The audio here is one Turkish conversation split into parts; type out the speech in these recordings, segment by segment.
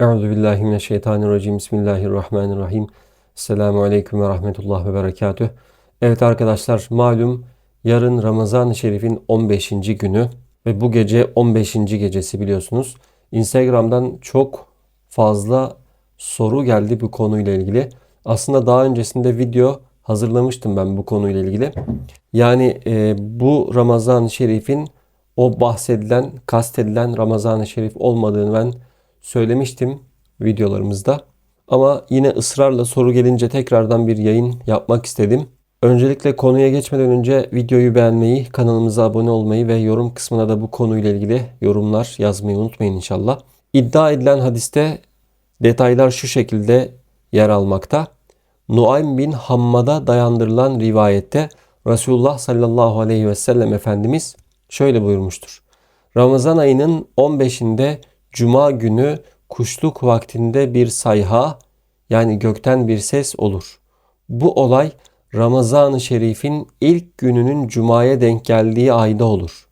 Euzu billahi mineşşeytanirracim. Bismillahirrahmanirrahim. Selamun aleyküm ve rahmetullah ve berekatüh. Evet arkadaşlar malum yarın Ramazan-ı Şerif'in 15. günü ve bu gece 15. gecesi biliyorsunuz. Instagram'dan çok fazla soru geldi bu konuyla ilgili. Aslında daha öncesinde video hazırlamıştım ben bu konuyla ilgili. Yani e, bu Ramazan-ı Şerif'in o bahsedilen, kastedilen Ramazan-ı Şerif olmadığını ben söylemiştim videolarımızda. Ama yine ısrarla soru gelince tekrardan bir yayın yapmak istedim. Öncelikle konuya geçmeden önce videoyu beğenmeyi, kanalımıza abone olmayı ve yorum kısmına da bu konuyla ilgili yorumlar yazmayı unutmayın inşallah. İddia edilen hadiste detaylar şu şekilde yer almakta. Nuaym bin Hammad'a dayandırılan rivayette Resulullah sallallahu aleyhi ve sellem Efendimiz şöyle buyurmuştur. Ramazan ayının 15'inde Cuma günü kuşluk vaktinde bir sayha yani gökten bir ses olur. Bu olay Ramazan-ı Şerif'in ilk gününün Cuma'ya denk geldiği ayda olur.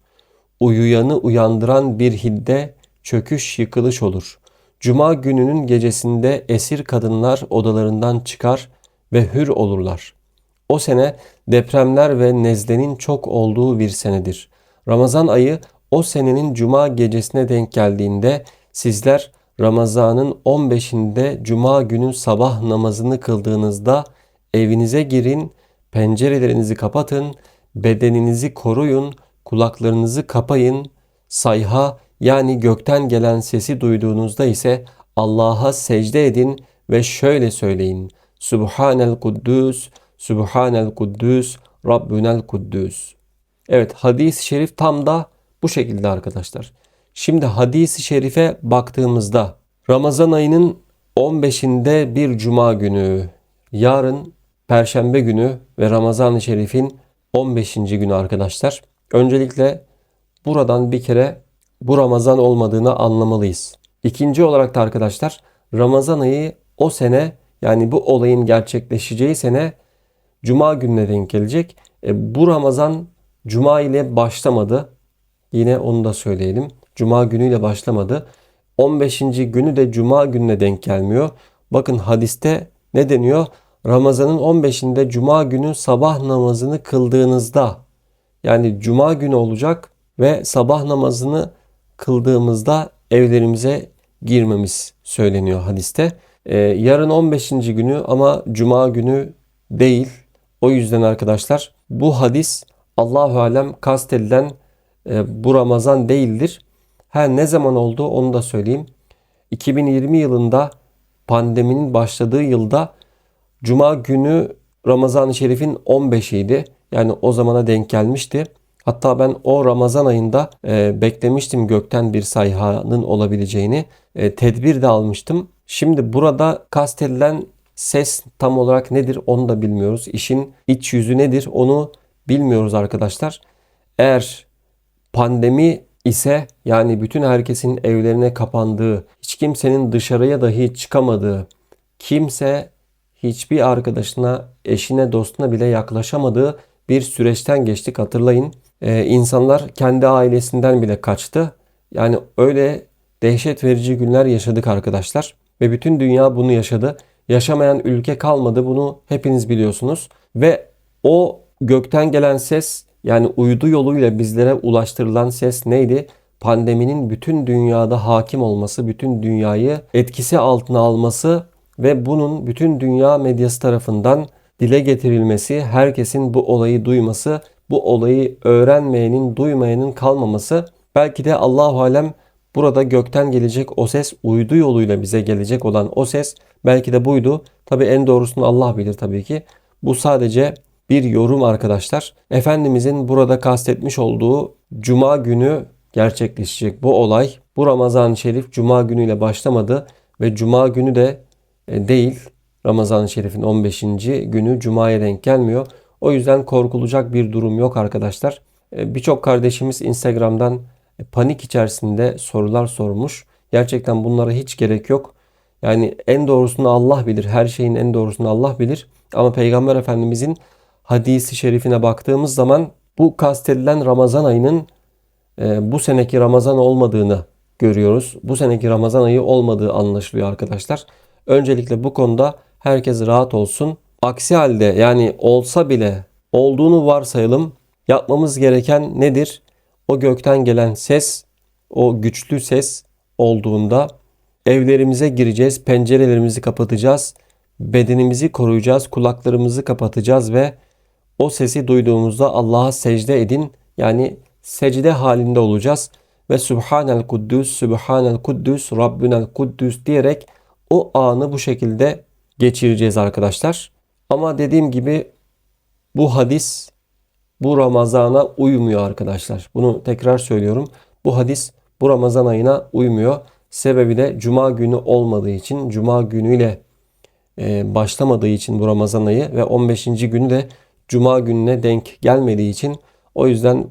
Uyuyanı uyandıran bir hidde çöküş yıkılış olur. Cuma gününün gecesinde esir kadınlar odalarından çıkar ve hür olurlar. O sene depremler ve nezlenin çok olduğu bir senedir. Ramazan ayı o senenin cuma gecesine denk geldiğinde sizler Ramazan'ın 15'inde cuma günün sabah namazını kıldığınızda evinize girin, pencerelerinizi kapatın, bedeninizi koruyun, kulaklarınızı kapayın, sayha yani gökten gelen sesi duyduğunuzda ise Allah'a secde edin ve şöyle söyleyin. Subhanel Kuddüs, Subhanel Kuddüs, Rabbünel Kuddüs. Evet hadis-i şerif tam da bu şekilde arkadaşlar. Şimdi hadis-i şerife baktığımızda Ramazan ayının 15'inde bir cuma günü, yarın perşembe günü ve Ramazan-ı Şerif'in 15. günü arkadaşlar. Öncelikle buradan bir kere bu Ramazan olmadığını anlamalıyız. İkinci olarak da arkadaşlar Ramazan ayı o sene yani bu olayın gerçekleşeceği sene Cuma gününe denk gelecek. E, bu Ramazan Cuma ile başlamadı. Yine onu da söyleyelim. Cuma günüyle başlamadı. 15. günü de Cuma gününe denk gelmiyor. Bakın hadiste ne deniyor? Ramazanın 15'inde Cuma günü sabah namazını kıldığınızda yani Cuma günü olacak ve sabah namazını kıldığımızda evlerimize girmemiz söyleniyor hadiste. Ee, yarın 15. günü ama Cuma günü değil. O yüzden arkadaşlar bu hadis Allahu alem kastedilen e, bu Ramazan değildir. Ha ne zaman oldu onu da söyleyeyim. 2020 yılında pandeminin başladığı yılda Cuma günü Ramazan-ı Şerif'in 15'iydi. Yani o zamana denk gelmişti. Hatta ben o Ramazan ayında e, beklemiştim gökten bir sayhanın olabileceğini. E, tedbir de almıştım. Şimdi burada kastedilen ses tam olarak nedir onu da bilmiyoruz. İşin iç yüzü nedir onu bilmiyoruz arkadaşlar. Eğer pandemi ise yani bütün herkesin evlerine kapandığı, hiç kimsenin dışarıya dahi çıkamadığı, kimse hiçbir arkadaşına, eşine, dostuna bile yaklaşamadığı bir süreçten geçtik hatırlayın. Ee, insanlar kendi ailesinden bile kaçtı. Yani öyle dehşet verici günler yaşadık arkadaşlar. Ve bütün dünya bunu yaşadı. Yaşamayan ülke kalmadı bunu hepiniz biliyorsunuz. Ve o gökten gelen ses yani uydu yoluyla bizlere ulaştırılan ses neydi? Pandeminin bütün dünyada hakim olması, bütün dünyayı etkisi altına alması ve bunun bütün dünya medyası tarafından dile getirilmesi, herkesin bu olayı duyması, bu olayı öğrenmeyenin, duymayanın kalmaması, belki de Allahu alem burada gökten gelecek o ses uydu yoluyla bize gelecek olan o ses belki de buydu. Tabi en doğrusunu Allah bilir tabii ki. Bu sadece bir yorum arkadaşlar. Efendimizin burada kastetmiş olduğu cuma günü gerçekleşecek bu olay. Bu Ramazan-ı Şerif cuma günüyle başlamadı ve cuma günü de e, değil. Ramazan-ı Şerif'in 15. günü cumaya denk gelmiyor. O yüzden korkulacak bir durum yok arkadaşlar. E, birçok kardeşimiz Instagram'dan e, panik içerisinde sorular sormuş. Gerçekten bunlara hiç gerek yok. Yani en doğrusunu Allah bilir. Her şeyin en doğrusunu Allah bilir. Ama Peygamber Efendimizin hadisi şerifine baktığımız zaman bu kastedilen Ramazan ayının e, bu seneki Ramazan olmadığını görüyoruz. Bu seneki Ramazan ayı olmadığı anlaşılıyor arkadaşlar. Öncelikle bu konuda herkes rahat olsun. Aksi halde yani olsa bile olduğunu varsayalım. Yapmamız gereken nedir? O gökten gelen ses, o güçlü ses olduğunda evlerimize gireceğiz, pencerelerimizi kapatacağız, bedenimizi koruyacağız, kulaklarımızı kapatacağız ve o sesi duyduğumuzda Allah'a secde edin. Yani secde halinde olacağız ve Subhanel Kuddüs, Subhanel Kuddüs, Rabbünel Kuddüs diyerek o anı bu şekilde geçireceğiz arkadaşlar. Ama dediğim gibi bu hadis bu Ramazana uymuyor arkadaşlar. Bunu tekrar söylüyorum. Bu hadis bu Ramazan ayına uymuyor. Sebebi de cuma günü olmadığı için, cuma günüyle e, başlamadığı için bu Ramazan ayı ve 15. günü de cuma gününe denk gelmediği için o yüzden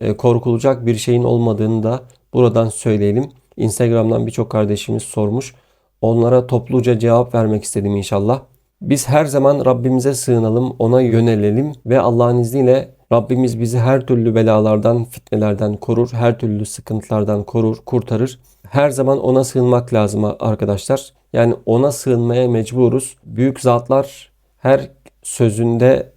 e, korkulacak bir şeyin olmadığını da buradan söyleyelim. Instagram'dan birçok kardeşimiz sormuş. Onlara topluca cevap vermek istedim inşallah. Biz her zaman Rabbimize sığınalım, ona yönelelim ve Allah'ın izniyle Rabbimiz bizi her türlü belalardan, fitnelerden korur, her türlü sıkıntılardan korur, kurtarır. Her zaman ona sığınmak lazım arkadaşlar. Yani ona sığınmaya mecburuz. Büyük zatlar her sözünde,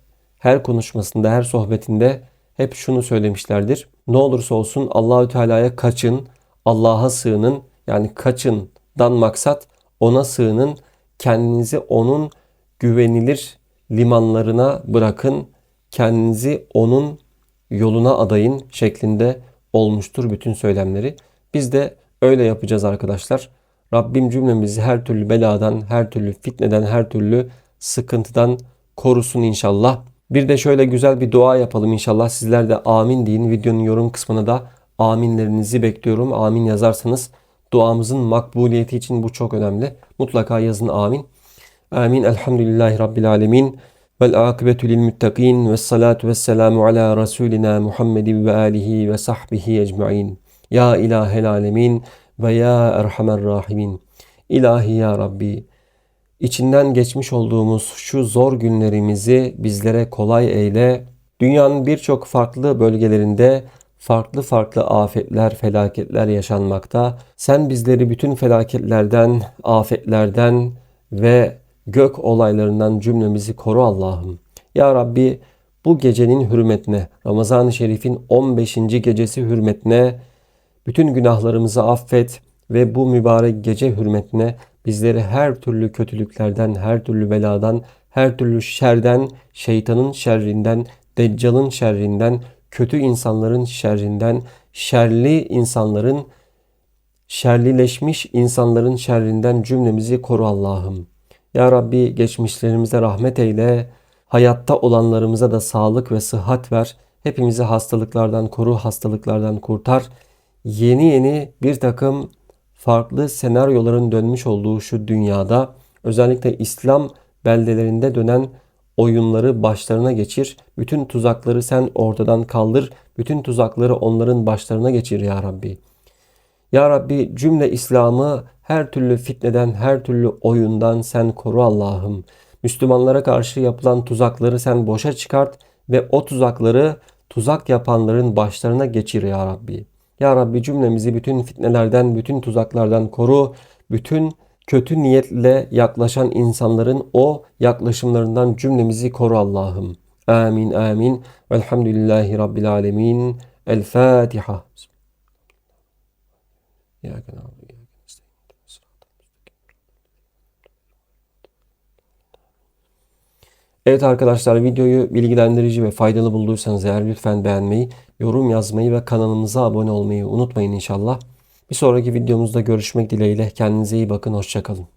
her konuşmasında, her sohbetinde hep şunu söylemişlerdir. Ne olursa olsun Allahü Teala'ya kaçın, Allah'a sığının. Yani kaçından maksat ona sığının. Kendinizi onun güvenilir limanlarına bırakın. Kendinizi onun yoluna adayın şeklinde olmuştur bütün söylemleri. Biz de öyle yapacağız arkadaşlar. Rabbim cümlemizi her türlü beladan, her türlü fitneden, her türlü sıkıntıdan korusun inşallah. Bir de şöyle güzel bir dua yapalım inşallah. Sizler de amin deyin. Videonun yorum kısmına da aminlerinizi bekliyorum. Amin yazarsanız duamızın makbuliyeti için bu çok önemli. Mutlaka yazın amin. Amin. Elhamdülillahi Rabbil alemin. Vel akıbetü lil muttakin. Ve salatu ve selamu ala Resulina Muhammedin ve alihi ve sahbihi ecma'in. Ya ilahel alemin ve ya erhamer rahimin. İlahi ya Rabbi. İçinden geçmiş olduğumuz şu zor günlerimizi bizlere kolay eyle. Dünyanın birçok farklı bölgelerinde farklı farklı afetler, felaketler yaşanmakta. Sen bizleri bütün felaketlerden, afetlerden ve gök olaylarından cümlemizi koru Allah'ım. Ya Rabbi bu gecenin hürmetine, Ramazan-ı Şerif'in 15. gecesi hürmetine bütün günahlarımızı affet ve bu mübarek gece hürmetine bizleri her türlü kötülüklerden, her türlü beladan, her türlü şerden, şeytanın şerrinden, deccalın şerrinden, kötü insanların şerrinden, şerli insanların, şerlileşmiş insanların şerrinden cümlemizi koru Allah'ım. Ya Rabbi geçmişlerimize rahmet eyle, hayatta olanlarımıza da sağlık ve sıhhat ver. Hepimizi hastalıklardan koru, hastalıklardan kurtar. Yeni yeni bir takım farklı senaryoların dönmüş olduğu şu dünyada özellikle İslam beldelerinde dönen oyunları başlarına geçir. Bütün tuzakları sen ortadan kaldır. Bütün tuzakları onların başlarına geçir ya Rabbi. Ya Rabbi cümle İslam'ı her türlü fitneden, her türlü oyundan sen koru Allah'ım. Müslümanlara karşı yapılan tuzakları sen boşa çıkart ve o tuzakları tuzak yapanların başlarına geçir ya Rabbi. Ya Rabbi cümlemizi bütün fitnelerden, bütün tuzaklardan koru. Bütün kötü niyetle yaklaşan insanların o yaklaşımlarından cümlemizi koru Allah'ım. Amin amin. Velhamdülillahi Rabbil alemin. El Fatiha. Ya Evet arkadaşlar videoyu bilgilendirici ve faydalı bulduysanız eğer lütfen beğenmeyi, yorum yazmayı ve kanalımıza abone olmayı unutmayın inşallah. Bir sonraki videomuzda görüşmek dileğiyle kendinize iyi bakın hoşçakalın.